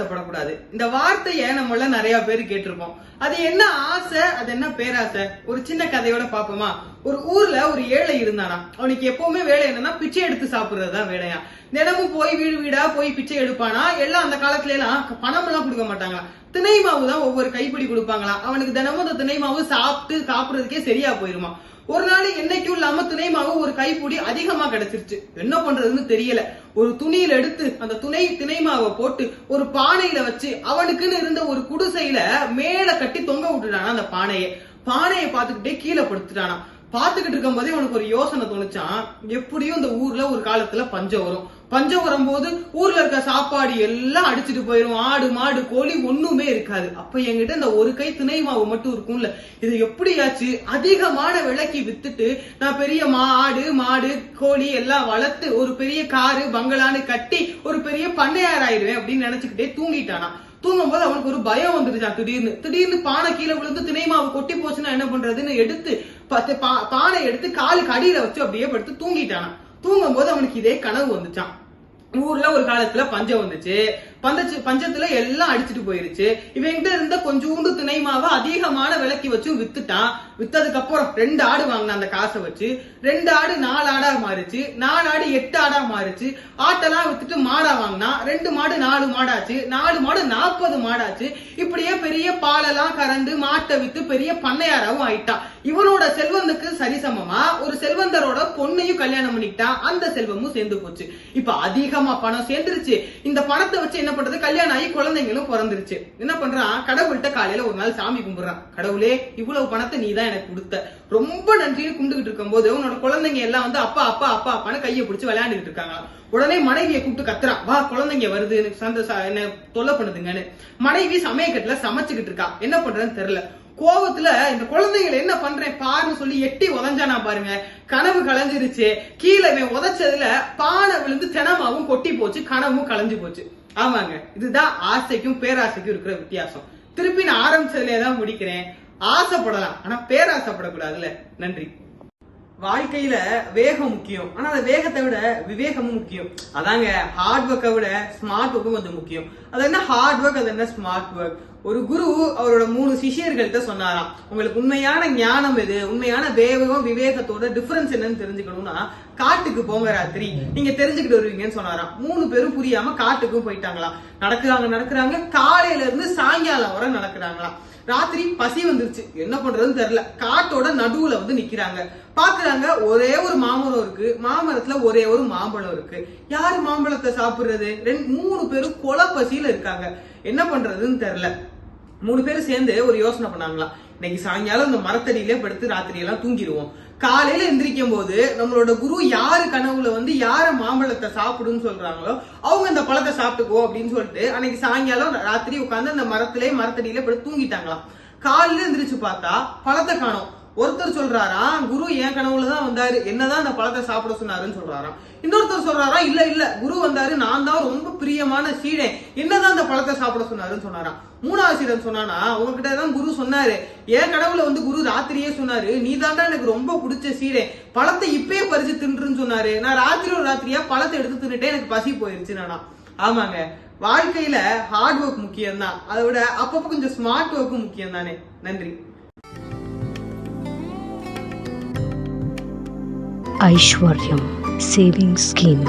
பேராசைப்படக்கூடாது இந்த வார்த்தையை நம்மள நிறைய பேர் கேட்டிருப்போம். அது என்ன ஆசை அது என்ன பேராசை? ஒரு சின்ன கதையோட பாப்போமா ஒரு ஊர்ல ஒரு ஏழை இருந்தானா? அவனுக்கு எப்பவுமே வேலை என்னன்னா பிச்சை எடுத்து சாப்பிடுறதுதான் வேலையா? தினமும் போய் வீடு வீடா போய் பிச்சை எடுப்பானா? எல்லாம் அந்த காலத்துல எல்லாம் பணம் எல்லாம் கொடுக்க மாட்டாங்க திணை மாவு தான் ஒவ்வொரு கைப்பிடி கொடுப்பாங்களாம் அவனுக்கு தினமும் அந்த திணை மாவு சாப்பிட்டு சாப்பிடுறதுக்கே சரியா போயிருமா? ஒரு நாள் என்னைக்கும் இல்லாம துணை மாவு ஒரு கைப்பிடி அதிகமா கிடைச்சிருச்சு. என்ன பண்றதுன்னு தெரியல. ஒரு துணியில எடுத்து அந்த துணை திணை மாவை போட்டு ஒரு பானையில வச்சு அவனுக்குன்னு இருந்த ஒரு குடிசையில மேல கட்டி தொங்க விட்டுட்டானா அந்த பானையை. பானையை பார்த்துக்கிட்டே கீழே படுத்துட்டானா. பாத்துக்கிட்டு இருக்கும் போதே உனக்கு ஒரு யோசனை தோணுச்சான் எப்படியும் இந்த ஊர்ல ஒரு காலத்துல பஞ்சம் வரும். பஞ்சம் வரும்போது ஊர்ல இருக்க சாப்பாடு எல்லாம் அடிச்சுட்டு போயிரும். ஆடு மாடு கோழி ஒண்ணுமே இருக்காது. அப்ப என்கிட்ட இந்த ஒரு கை திணை மாவு மட்டும் இருக்கும்ல. இது எப்படியாச்சு அதிகமான விலைக்கு வித்துட்டு நான் பெரிய மாடு மாடு கோழி எல்லாம் வளர்த்து ஒரு பெரிய காரு பங்களான்னு கட்டி ஒரு பெரிய பண்ணையார் ஆயிடுவேன் அப்படின்னு நினைச்சுக்கிட்டே தூங்கிட்டானா. தூங்கும்போது அவனுக்கு ஒரு பயம் வந்துருச்சா திடீர்னு. திடீர்னு பானை கீழே விழுந்து திணைமாவு கொட்டி போச்சுன்னா என்ன பண்றதுன்னு எடுத்து பத்து பா- பானை எடுத்து காலுக்கு அடியில வச்சு அப்படியே படுத்து தூங்கிட்டானா தூங்கும் போது அவனுக்கு இதே கனவு வந்துச்சான் ஊர்ல ஒரு காலத்துல பஞ்சம் வந்துச்சு. பந்தச்சு பஞ்சத்துல எல்லாம் அடிச்சுட்டு போயிருச்சு. இவங்கிட்ட இருந்த கொஞ்சோண்டு திணை மாவை அதிகமான விலைக்கு வச்சு வித்துட்டான் வித்ததுக்கு அப்புறம் ரெண்டு ஆடு வாங்கின அந்த காசை வச்சு ரெண்டு ஆடு நாலு ஆடா மாறிச்சு நாலு ஆடு எட்டு ஆடா மாறிச்சு ஆட்டெல்லாம் வித்துட்டு மாடா வாங்கினா ரெண்டு மாடு நாலு மாடாச்சு நாலு மாடு நாற்பது மாடாச்சு. இப்படியே பெரிய பாலெல்லாம் கறந்து மாட்டை வித்து பெரிய பண்ணையாராவும் ஆயிட்டான் இவனோட செல்வந்துக்கு சரிசமமா? ஒரு செல்வந்தரோட பொண்ணையும் கல்யாணம் பண்ணிக்கிட்டான் அந்த செல்வமும் சேர்ந்து போச்சு. இப்ப அதிகமா பணம் சேர்ந்துருச்சு. இந்த பணத்தை வச்சு என்ன பண்றது? கல்யாணம் ஆகி குழந்தைங்களும் பிறந்துருச்சு. என்ன பண்றான் கடவுள்கிட்ட காலையில ஒரு நாள் சாமி கும்பிடுறான் கடவுளே இவ்வளவு பணத்தை நீ தான் எனக்கு கொடுத்த. ரொம்ப நன்றின்னு கும்பிட்டுக்கிட்டு இருக்கும்போது உன்னோட குழந்தைங்க எல்லாம் வந்து அப்பா அப்பா அப்பா அப்பான்னு கையை பிடிச்சு விளையாண்டுட்டு இருக்காங்க. உடனே மனைவியை கூப்பிட்டு கத்துறான் வா குழந்தைங்க வருது. சந்த என்ன தொல்லை பண்ணுதுங்கன்னு. மனைவி சமயக்கட்டுல சமைச்சுக்கிட்டு இருக்கா. என்ன பண்றதுன்னு தெரியல. கோபத்துல இந்த குழந்தைகளை என்ன பண்றேன்? பாருன்னு சொல்லி எட்டி உதஞ்சானா பாருங்க. கனவு கலைஞ்சிருச்சு. கீழே உதச்சதுல பானை விழுந்து தினமாவும் கொட்டி போச்சு கனவும் கலைஞ்சு போச்சு. ஆமாங்க. இதுதான் ஆசைக்கும் பேராசைக்கும் இருக்கிற வித்தியாசம். திருப்பி நான் ஆரம்பிச்சதுலயே தான் முடிக்கிறேன். ஆசைப்படலாம். ஆனா பேராசைப்படக்கூடாதுல்ல. நன்றி. வாழ்க்கையில வேகம் முக்கியம். ஆனா அந்த வேகத்தை விட விவேகமும் முக்கியம். அதாங்க ஹார்ட் ஒர்க்கை விட ஸ்மார்ட் ஒர்க்கும் கொஞ்சம் முக்கியம். அது என்ன ஹார்ட் ஒர்க் அது என்ன ஸ்மார்ட் ஒர்க் ஒரு குரு அவரோட மூணு சிஷியர்கள்ட்ட சொன்னாராம் உங்களுக்கு உண்மையான ஞானம் எது? உண்மையான வேகம் விவேகத்தோட டிஃபரன்ஸ் என்னன்னு தெரிஞ்சுக்கணும்னா காட்டுக்கு போங்க ராத்திரி. நீங்க தெரிஞ்சுக்கிட்டு வருவீங்கன்னு சொன்னாராம். மூணு பேரும் புரியாம காட்டுக்கும் போயிட்டாங்களாம். நடக்கிறாங்க நடக்கிறாங்க. காலையில இருந்து சாயங்காலம் வரை நடக்கிறாங்களாம். ராத்திரி பசி வந்துருச்சு. என்ன பண்றதுன்னு தெரியல. காட்டோட நடுவுல வந்து நிக்கிறாங்க. பாக்குறாங்க ஒரே ஒரு மாமரம் இருக்கு. மாமரத்துல ஒரே ஒரு மாம்பழம் இருக்கு. யாரு மாம்பழத்தை சாப்பிடுறது? ரெண்டு மூணு பேரும் கொலை பசியில இருக்காங்க. என்ன பண்றதுன்னு தெரில மூணு பேரும் சேர்ந்து ஒரு யோசனை பண்ணாங்களாம் இன்னைக்கு சாயங்காலம் இந்த மரத்தடியிலே படுத்து ராத்திரியெல்லாம் தூங்கிடுவோம். காலையில எந்திரிக்கும் போது நம்மளோட குரு யாரு கனவுல வந்து யார மாம்பழத்தை சாப்பிடுன்னு சொல்றாங்களோ அவங்க இந்த பழத்தை சாப்பிட்டுக்கோ அப்படின்னு சொல்லிட்டு அன்னைக்கு சாயங்காலம் ராத்திரி உட்காந்து அந்த மரத்திலே மரத்தடியிலே படுத்து தூங்கிட்டாங்களாம். காலையில எந்திரிச்சு பார்த்தா பழத்தை காணும். ஒருத்தர் சொல்றாராம் குரு என் கனவுல தான் வந்தாரு. என்னதான் அந்த பழத்தை சாப்பிட சொன்னாருன்னு சொல்றாராம். இன்னொருத்தர் சொல்றாராம் இல்ல இல்ல குரு வந்தாரு. நான் தான் ரொம்ப பிரியமான சீடன். என்னதான் அந்த பழத்தை சாப்பிட சொன்னாருன்னு சொன்னாராம். மூணாவது சீடன் சொன்னானா உங்ககிட்ட தான் குரு சொன்னாரு. என் கனவுல வந்து குரு ராத்திரியே சொன்னாரு. நீ எனக்கு ரொம்ப பிடிச்ச சீடன். பழத்தை இப்பயே பறிச்சு தின்றுன்னு சொன்னாரு. நான் ராத்திரி ஒரு ராத்திரியா பழத்தை எடுத்து தின்னுட்டே எனக்கு பசி போயிருச்சு நானா ஆமாங்க. வாழ்க்கையில ஹார்ட் ஒர்க் முக்கியம் தான் அதை விட அப்பப்போ கொஞ்சம் ஸ்மார்ட் ஒர்க்கும் முக்கியம் தானே நன்றி. Aishwaryam saving scheme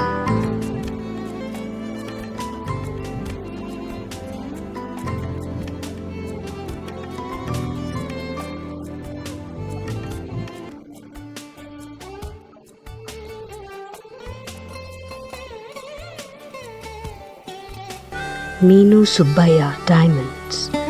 Minu Subaya Diamonds.